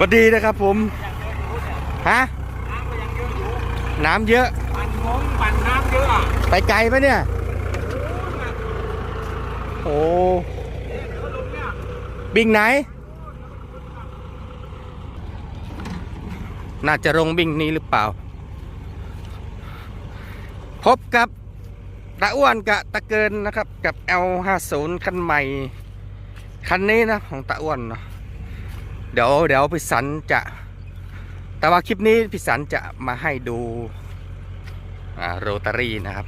สวัสดีนะครับผม ฮะ น้ำเยอะ ปั่นงงปั่นน้ำเยอะอะไปไกลปะเนี่ย โอ้บิงไหน น่าจะลงบิงนี้หรือเปล่า พบกับตะอ้วนกับตะเกินนะครับ กับ L50 คันใหม่ คันนี้นะของตะอ้วนเนาะ เดี๋ยวเดี๋ยวพิสันจะ แต่ว่าคลิปนี้พิสันจะมาให้ดูอ่าโรตารี่นะครับ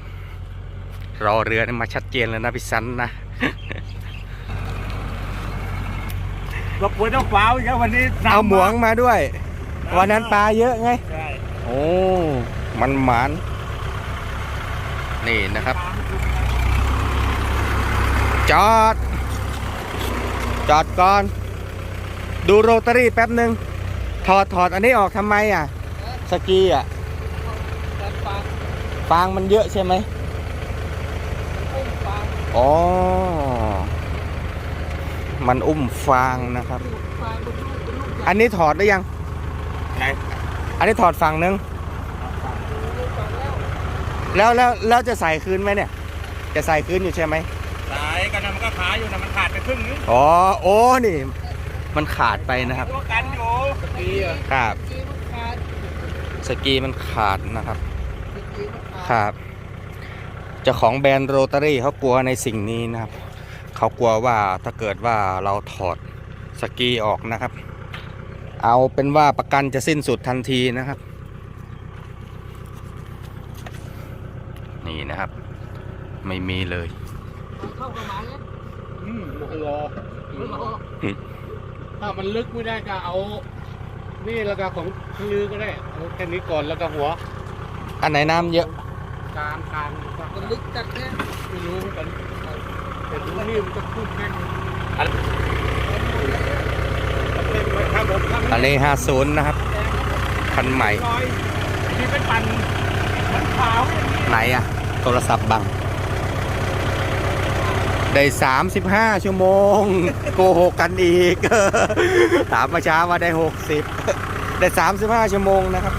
รอเรือนี่มาชัดเจนแล้วนะพิสันนะก็ป่วยต้องฟ้าวอีกแล้ววันนี้น้ำเอาหมวงมาด้วย วันนั้นปลาเยอะไงใช่โอ้ มันหมาน นี่นะครับ จอด จอดก่อน ดูโรตารี่แป๊บหนึ่งถอดถอดอันนี้ออกทำไมอะ สกีอะฟางมันเยอะใช่ไหมอ๋อ มันอุ้มฟางนะครับ อันนี้ถอดได้ยังไหนอันนี้ถอดฝั่งหนึง แล้วแล้วแล้วจะใส่คืนไหมเนี่ย จะใส่คืนอยู่ใช่ไหมสายกันนะมันก็ขาอยู่นะมันขาดไปครึ่งนึง อ๋อ โอ้ นี่ มันขาดไปนะครับตัวกันอยู่สกีอะครับสกีมันขาดนะครับครับเจ้าของแบรนด์โรตารี่เขากลัวในสิ่งนี้นะครับเขากลัวว่าถ้าเกิดว่าเราถอดสกีออกนะครับ เอาเป็นว่าประกันจะสิ้นสุดทันทีนะครับ นี่นะครับ ไม่มีเลย เข้าประมาณนี้อืมรอ ถ้ามันลึกไม่ได้ก็เอา นี่แล้วก็ของที่ลือก็ได้เอาแค่นี้ก่อนแล้วก็หัวอันไหนน้ำเยอะ กลางกลางมันลึกจัดแค่ไม่รู้เหมือนกันแต่ดูนี่มันจะพุ่งแค่ครับผมครับอันนี้ห้าศูนย์นะครับ คันใหม่น้อยที่เป็นปั่นมันขาวอย่างนี้ ไหนอะโทรศัพท์บัง ได้35 ชั่วโมง โกหกกันอีก ถามมาช้าว่าได้ 60 ได้ 35 ชั่วโมงนะครับ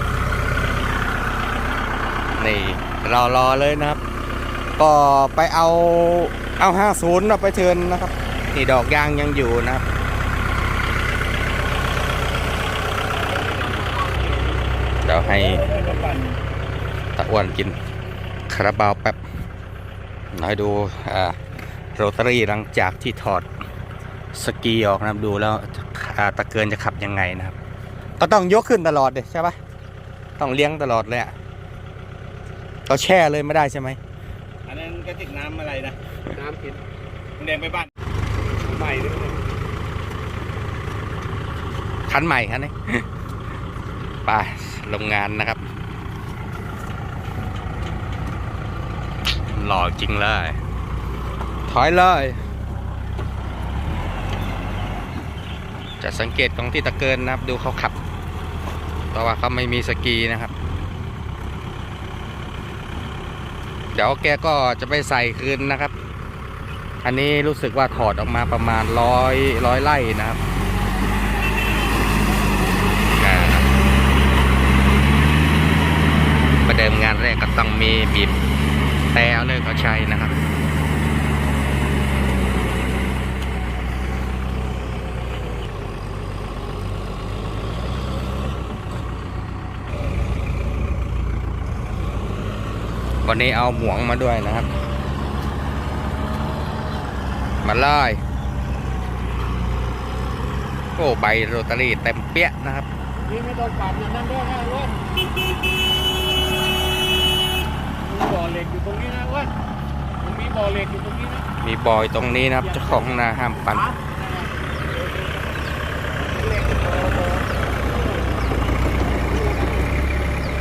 นี่รอรอเลยนะครับ ก็ไปเอาเอา 50เราไปเทิร์นนะครับ นี่ดอกยางยังอยู่นะครับเดี๋ยวให้ตะอ้วนกินคาราบาวแป๊บน้อยดูอ่า โรตารี่หลังจากที่ถอดสกีออกนะครับดูแล้วอ่าตะเกินจะขับยังไงนะครับ ก็ต้องยกขึ้นตลอดเลยใช่ปะต้องเลี้ยงตลอดเลยอะเราแช่เลยไม่ได้ใช่ไหมอันนั้นกระติกน้ำอะไรนะ น้ำกินมันแดงไปบ้านใหม่ด้วยคันใหม่คันนี้ไปโรงงานนะครับ หล่อจริงเลย ถอยเลย จะสังเกตของที่ตะเกินนะครับ ดูเขาขับ เพราะว่าเขาไม่มีสกีนะครับ เดี๋ยวแกก็จะไปใส่คืนนะครับ อันนี้รู้สึกว่าถอดออกมาประมาณร้อยร้อยไร่นะครับประเดิมงานแรกก็ต้องมีบีบแต่เอาเลยเขาใช้นะครับ วันนี้เอาหมวงมาด้วยนะครับ มาเลยโอ้ใบโรตารี่เต็มเปี้ยนะครับนี่ไม่ต้องปั่นอย่างนั้นด้วยนะอ้วนมีบ่อเหล็กอยู่ตรงนี้นะอ้วนมันมีบ่อเหล็กอยู่ตรงนี้นะมีบอยตรงนี้นะครับเจ้าของนาห้ามปัน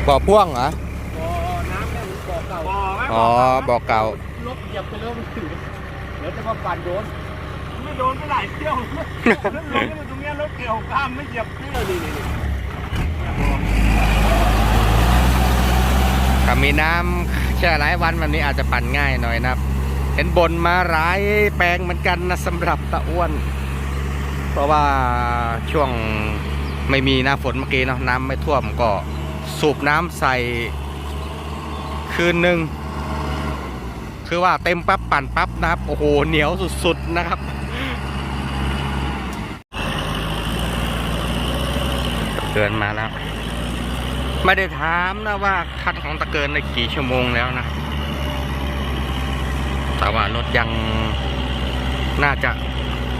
บ่อพ่วงเหรอ บ่อน้ำเนี่ยมันบ่อเก่า บ่ อไหมอ๋อบ่อเก่า รถเหยียบไปแล้วมันถึงเดี๋ยวจะมาปั่นโดนไม่โดนไปหลายเที่ยวแล้วลงไปตรงเนี้ยรถเกี่ยวข้ามไม่เหยียบเที่ยวดีนี่ถ้ามีน้ำแช่หลายวันแบบนี้อาจจะปั่นง่ายหน่อยนะครับ เห็นบนมาหลายแปลงเหมือนกันนะสำหรับตะอ้วน เพราะว่าช่วงไม่มีหน้าฝนเมื่อกี้เนาะน้ำไม่ท่วมก็สูบน้ำใส่คืนหนึ่ง คือว่าเต็มปั๊บปั่นปั๊บนะครับโอ้โหเหนียวสุดๆนะครับเกินมาแล้ว ไม่ได้ถามนะว่าคันของตะเกินได้กี่ชั่วโมงแล้วนะแต่ว่ารถยังน่าจะ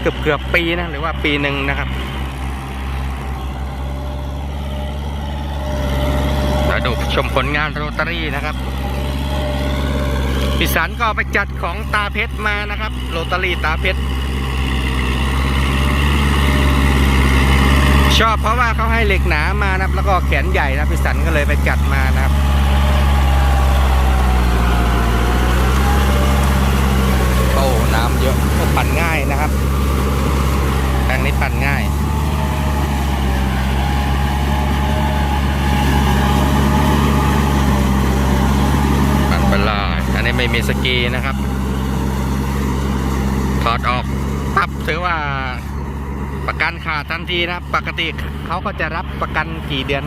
เกือบเกือบปีนะหรือว่าปีหนึ่งนะครับแล้วดูชมผลงานโรตารี่นะครับ พิสันก็ไปจัดของตาเพชรมานะครับโรตารี่ตาเพชรชอบเพราะว่าเขาให้เหล็กหนามานะครับ แล้วก็แขนใหญ่นะพิสันก็เลยไปจัดมานะครับโอ้น้ำเยอะก็ปั่นง่ายนะครับแปลงนี้ปั่นง่าย ปั่นไปเลยอันนี้ ไม่มีสกีนะครับ ถอดออกปั๊บถือว่าประกันขาดทันทีนะปกติเขาก็จะรับประกันกี่เดือน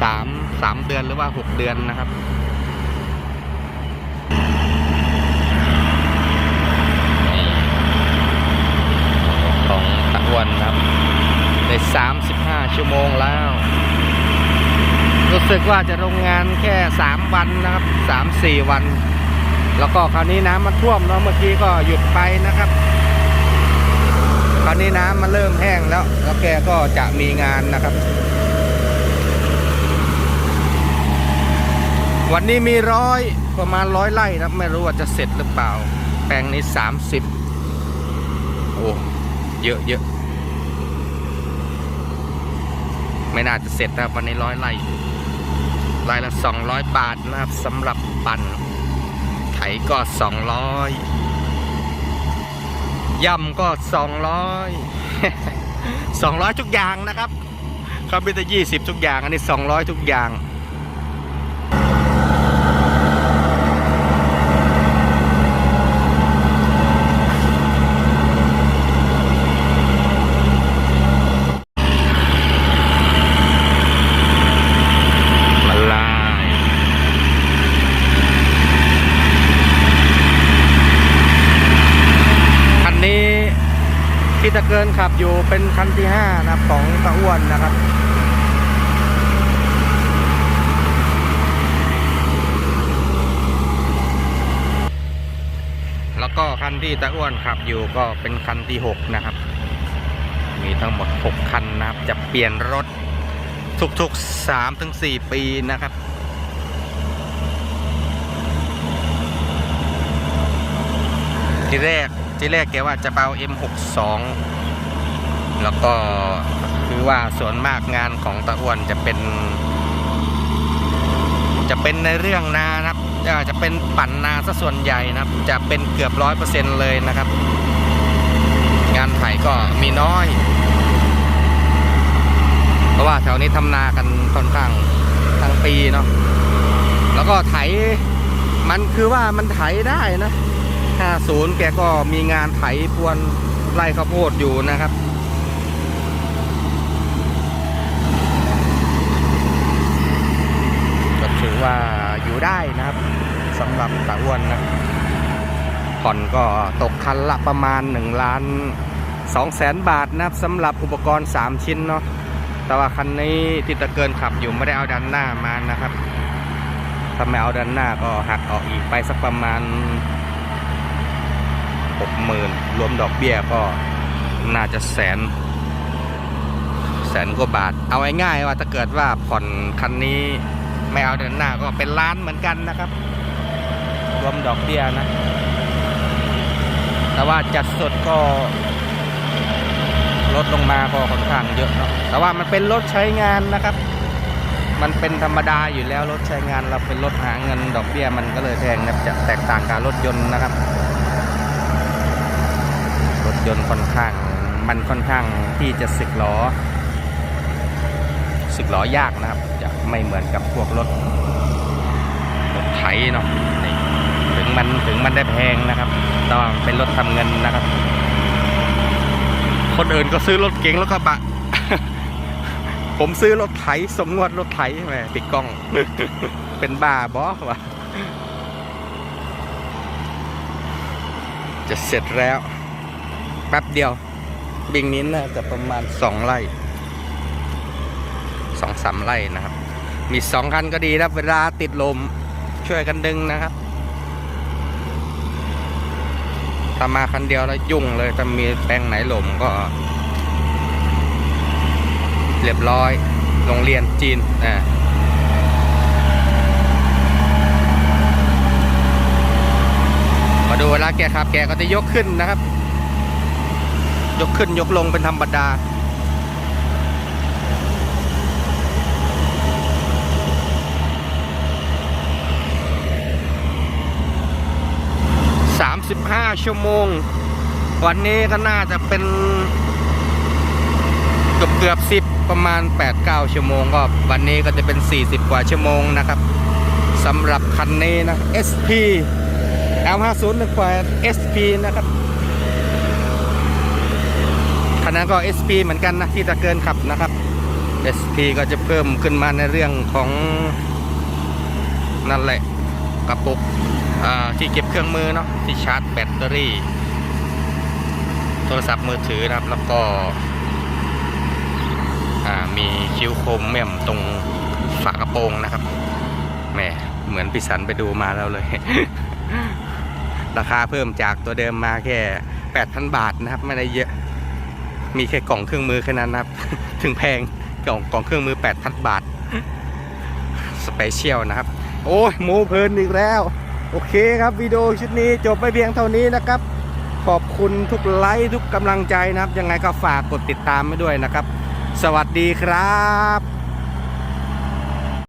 สามสามเดือนหรือว่าหกเดือนนะครับของตะวันครับได้35ชั่วโมงแล้ว รู้สึกว่าจะโรงงานแค่3วันนะครับ3-4วัน แล้วก็คราวนี้น้ำมันท่วมเนาะเมื่อกี้ก็หยุดไปนะครับ คราวนี้น้ำมันเริ่มแห้งแล้ว แล้วแกก็จะมีงานนะครับ วันนี้มีร้อยประมาณร้อยไร่นะไม่รู้ว่าจะเสร็จหรือเปล่า แปลงนี้สามสิบโอ้เยอะเยอะไม่น่าจะเสร็จนะวันนี้ร้อยไร่ไร่ละสองร้อยบาทนะครับสำหรับปั่น ถก็สองร้อยย่ำก็สองร้อยสองร้อยทุกอย่างนะครับเขาเป็นแต่ยี่สิบทุกอย่าง อันนี้สองร้อยทุกอย่าง ละลายคันนี้ที่ตะเกิน ขับอยู่เป็นคันที่ห้านะครับของตะอ้วนนะครับแล้วก็คันที่ตะอ้วนขับอยู่ก็เป็นคันที่หกนะครับ มีทั้งหมดหกคันนะครับ จะเปลี่ยนรถทุกๆสามถึงสี่ปีนะครับ ที่แรกที่แรกแกว่าจะเปา M62 แล้วก็คือว่าส่วนมากงานของตะอ้วนจะเป็น จะเป็นในเรื่องนานะครับจะเป็นปั่นนาซะส่วนใหญ่นะครับ จะเป็นเกือบร้อยเปอร์เซ็นต์เลยนะครับ งานไถก็มีน้อย เพราะว่าแถวนี้ทำนากันค่อนข้างทั้งปีเนาะแล้วก็ไถมันคือว่ามันไถได้นะ50แกก็มีงานไถพวนไร่ข้าวโพดอยู่นะครับ ก็ถื อยู่ได้นะครับสำหรับตะอ้วนนะผ่อนก็ตกคันละประมาณ1ล้าน2แสนบาทนะครับสำหรับอุปกรณ์ 3 ชิ้นเนาะแต่ว่าคันนี้ที่ตะเกินขับอยู่ไม่ได้เอาดันหน้ามานะครับถ้าไม่เอาดันหน้าก็หักออกอีกไปสักประมาณหกหมื่นรวมดอกเบี้ยก็น่าจะแสนแสนกว่าบาท เอาง่ายๆว่าถ้าเกิดว่าผ่อนคันนี้ ไม่เอาเดินหน้าก็เป็นล้านเหมือนกันนะครับ รวมดอกเบี้ยนะ แต่ว่าจัดสดก็ลดลงมาก็ค่อนข้างเยอะเนาะแต่ว่ามันเป็นรถใช้งานนะครับ มันเป็นธรรมดาอยู่แล้วรถใช้งานเราเป็นรถหาเงินดอกเบี้ยมันก็เลยแพงนะจะแตกต่างกับรถยนต์นะครับ รถยนต์ค่อนข้างมันค่อนข้างที่จะสึกล้อสึกล้อยากนะครับ ไม่เหมือนกับพวกรถรถไถเนาะถึงมันถึงมันได้แพงนะครับต่ว่ามันเป็นรถทำเงินนะครับ คนอื่นก็ซื้อรถเก๋งแล้วก็บะ ผมซื้อรถไถสมงวดรถไถแหมติดกล้อง เป็นบ้าบอวะจะเสร็จแล้วแป๊บเดียว บิงนี้น่าจะประมาณสองไร่สองสามไร่นะครับ มีสองคันก็ดีนะเวลาติดลมช่วยกันดึงนะครับถ้ามาคันเดียวแล้วยุ่งเลยถ้ามีแปลงไหนหลมก็ เรียบร้อยโรงเรียนจีนอ่ามาดูเวลาแกขับแกก็จะยกขึ้นนะครับ ยกขึ้นยกลงเป็นธรรมดา 35ชั่วโมง วันนี้ก็น่าจะเป็นเกือบเกือบสิบประมาณ 8-9 ชั่วโมงก็วันนี้ก็จะเป็น 40 กว่าชั่วโมงนะครับสำหรับคันนี้นะ SP L50 1กว่า SP นะครับคันนั้นก็ SP เหมือนกันนะที่ตะเกินขับนะครับ SP ก็จะเพิ่มขึ้นมาในเรื่องของนั่นแหละกระปุก ที่เก็บเครื่องมือเนาะที่ชาร์จแบตเตอรี่ โทรศัพท์มือถือนะครับ แล้วก็มีคิ้วโคมแม่มตรงฝากระโปรงนะครับแหมเหมือนพิสันไปดูมาแล้วเลย ราคาเพิ่มจากตัวเดิมมาแค่ 8,000 บาทนะครับ ไม่ได้เยอะ มีแค่กล่องเครื่องมือแค่นั้นนะครับ ถึงแพงกล่องกล่องเครื่องมือ 8,000 บาท สเปเชียลนะครับ โอ้ยหมูเพลินอีกแล้ว โอเคครับวิดีโอชุดนี้จบไปเพียงเท่านี้นะครับ ขอบคุณทุกไลค์ทุกกำลังใจนะครับ ยังไงก็ฝากกดติดตามไว้ด้วยนะครับ สวัสดีครับ